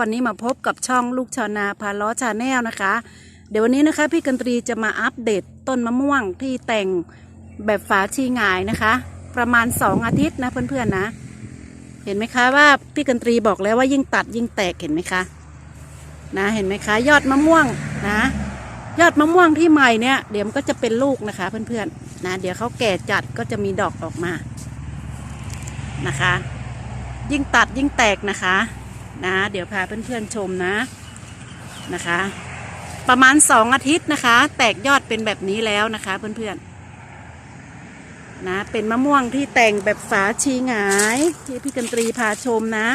วันนี้มาพบกับช่องลูกชาวนาพาล้อชาแนลนะคะ เดี๋ยววันนี้นะคะพี่กันตรีจะมาอัปเดตต้นมะม่วงที่แต่งแบบฝาชีงายนะคะ ประมาณ 2 อาทิตย์นะเพื่อนๆนะ เห็นไหมคะว่าพี่กันตรีบอกแล้วว่ายิ่งตัดยิ่งแตกเห็นไหมคะนะเห็นไหมคะยอดมะม่วงนะ ยอดมะม่วงที่ใหม่เนี่ยเดี๋ยวมันก็จะเป็นลูกนะคะเพื่อนๆนะเดี๋ยวเขาแก่จัดก็จะมีดอกออกมานะคะ ยิ่งตัดยิ่งแตกนะคะ นะ เดี๋ยวพาเพื่อนๆชมนะนะคะ ประมาณสองอาทิตย์นะคะ แตกยอดเป็นแบบนี้แล้วนะคะเพื่อนๆนะเป็นมะม่วงที่แต่งแบบฝาชีหงายที่พี่กันตรีพาชมนะ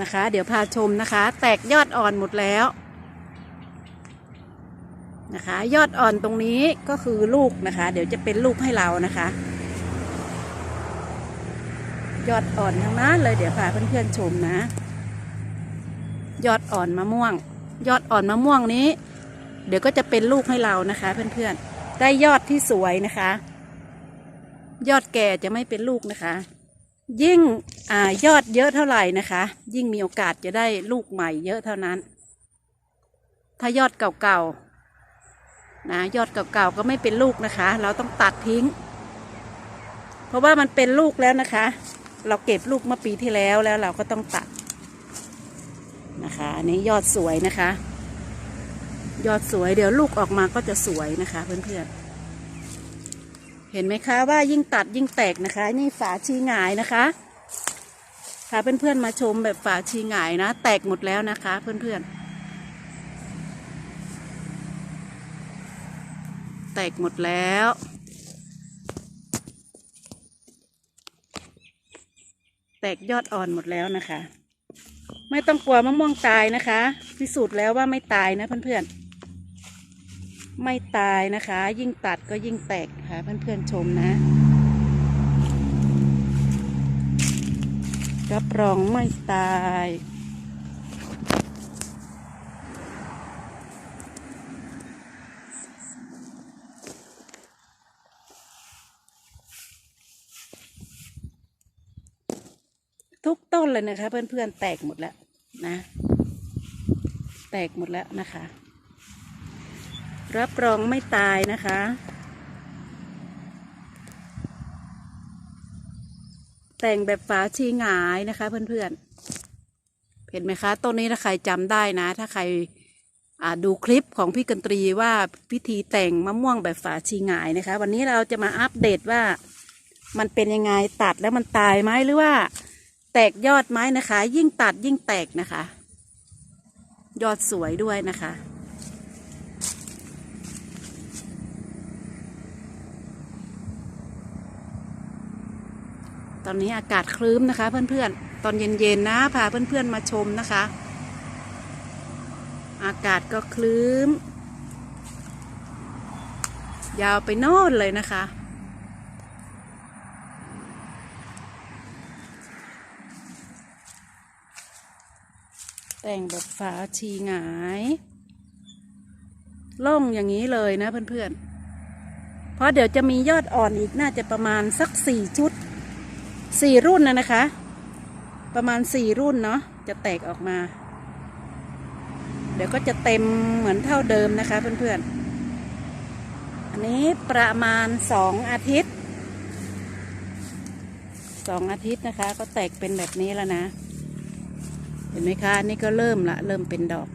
นะคะ เดี๋ยวพาชมนะคะ แตกยอดอ่อนหมดแล้วนะคะ ยอดอ่อนตรงนี้ก็คือลูกนะคะ เดี๋ยวจะเป็นลูกให้เรานะคะ ยอดอ่อนทั้งนั้นเลยเดี๋ยวพาเพื่อนๆชมนะ ยอดอ่อนมะม่วง ยอดอ่อนมะม่วงนี้ เดี๋ยวก็จะเป็นลูกให้เรานะคะ เพื่อนๆ ได้ยอดที่สวยนะคะ ยอดแก่จะไม่เป็นลูกนะคะ ยิ่งอยอดเยอะเท่าไหร่นะคะ ยิ่งมีโอกาสจะได้ลูกใหม่เยอะเท่านั้น ถ้ายอดเก่าๆนะยอดเก่าๆก็ไม่เป็นลูกนะคะ เราต้องตัดทิ้ง เพราะว่ามันเป็นลูกแล้วนะคะ เราเก็บลูกเมื่อปีที่แล้วแล้วเราก็ต้องตัด นะคะ อันนี้ยอดสวยนะคะ ยอดสวยเดี๋ยวลูกออกมาก็จะสวยนะคะเพื่อนๆ เห็นไหมคะว่ายิ่งตัดยิ่งแตกนะคะ นี่ฝาชีหงายนะคะพาเพื่อนๆมาชมแบบฝาชีหงายนะ แตกหมดแล้วนะคะเพื่อนๆ แตกหมดแล้วแตกยอดอ่อนหมดแล้วนะคะ ไม่ต้องกลัวมะม่วงตายนะคะ พิสูจน์แล้วว่าไม่ตายนะเพื่อนๆ ไม่ตายนะคะ ยิ่งตัดก็ยิ่งแตกค่ะ เพื่อนๆชมนะ รับรองไม่ตาย ทุกต้นเลยนะคะ เพื่อนๆแตกหมดแล้วนะ แตกหมดแล้วนะคะ รับรองไม่ตายนะคะ แต่งแบบฝาชีหงายนะคะ เพื่อนๆเห็นไหมคะต้นนี้ถ้าใครจำได้นะ ถ้าใครดูคลิปของพี่กันตรีว่าพิธีแต่งมะม่วงแบบฝาชีหงายนะคะ วันนี้เราจะมาอัปเดตว่ามันเป็นยังไงตัดแล้วมันตายไหมหรือว่า แตกยอดไม้นะคะ ยิ่งตัดยิ่งแตกนะคะ ยอดสวยด้วยนะคะ ตอนนี้อากาศคลื้มนะคะ เพื่อนๆ ตอนเย็นๆนะพาเพื่อนๆมาชมนะคะ อากาศก็คลื้ม ยาวไปโน่นเลยนะคะ แต่งแบบฝาชีหงาย ล่องอย่างนี้เลยนะเพื่อนๆ เพราะเดี๋ยวจะมียอดอ่อนอีกน่าจะประมาณสักสี่ชุดสี่รุ่นนะนะคะ ประมาณสี่รุ่นเนาะจะแตกออกมา เดี๋ยวก็จะเต็มเหมือนเท่าเดิมนะคะเพื่อนๆอันนี้ประมาณสองอาทิตย์สองอาทิตย์นะคะ ก็แตกเป็นแบบนี้แล้วนะ เห็นไหมคะนี่ก็เริ่มละเริ่มเป็นดอก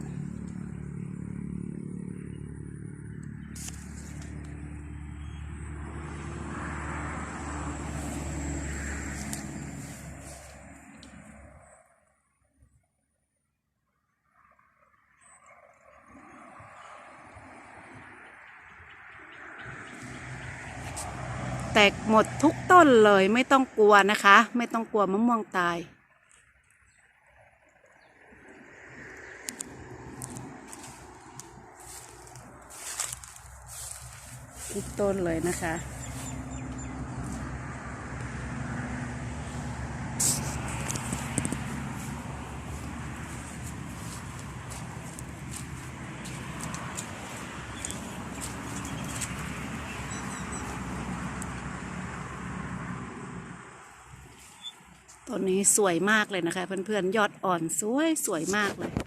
แตกหมดทุกต้นเลยไม่ต้องกลัวนะคะ ไม่ต้องกลัวมะม่วงตาย ทุก ต้นเลยนะคะ ต้นนี้สวยมากเลยนะคะ เพื่อนๆ ยอดอ่อนสวยสวยมากเลย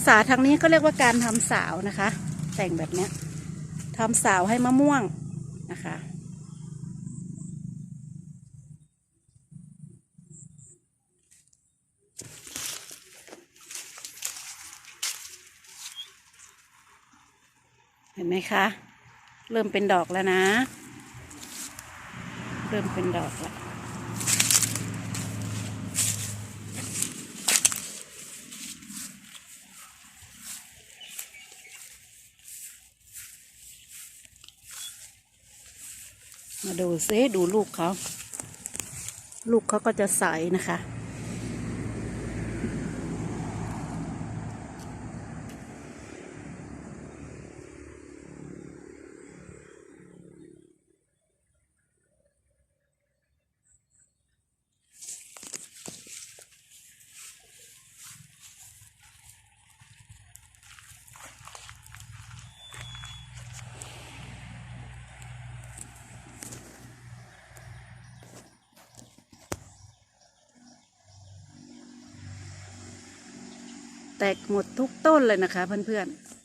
ภาษาทางนี้ก็เรียกว่าการทำสาวนะคะ แต่งแบบเนี้ยทำสาวให้มะม่วงนะคะเห็นไหมคะ เริ่มเป็นดอกแล้วนะ เริ่มเป็นดอกแล้ว ดูซิดูลูกเขา ลูกเขาก็จะใสนะคะ แตกหมดทุกต้นเลยนะคะเพื่อนๆ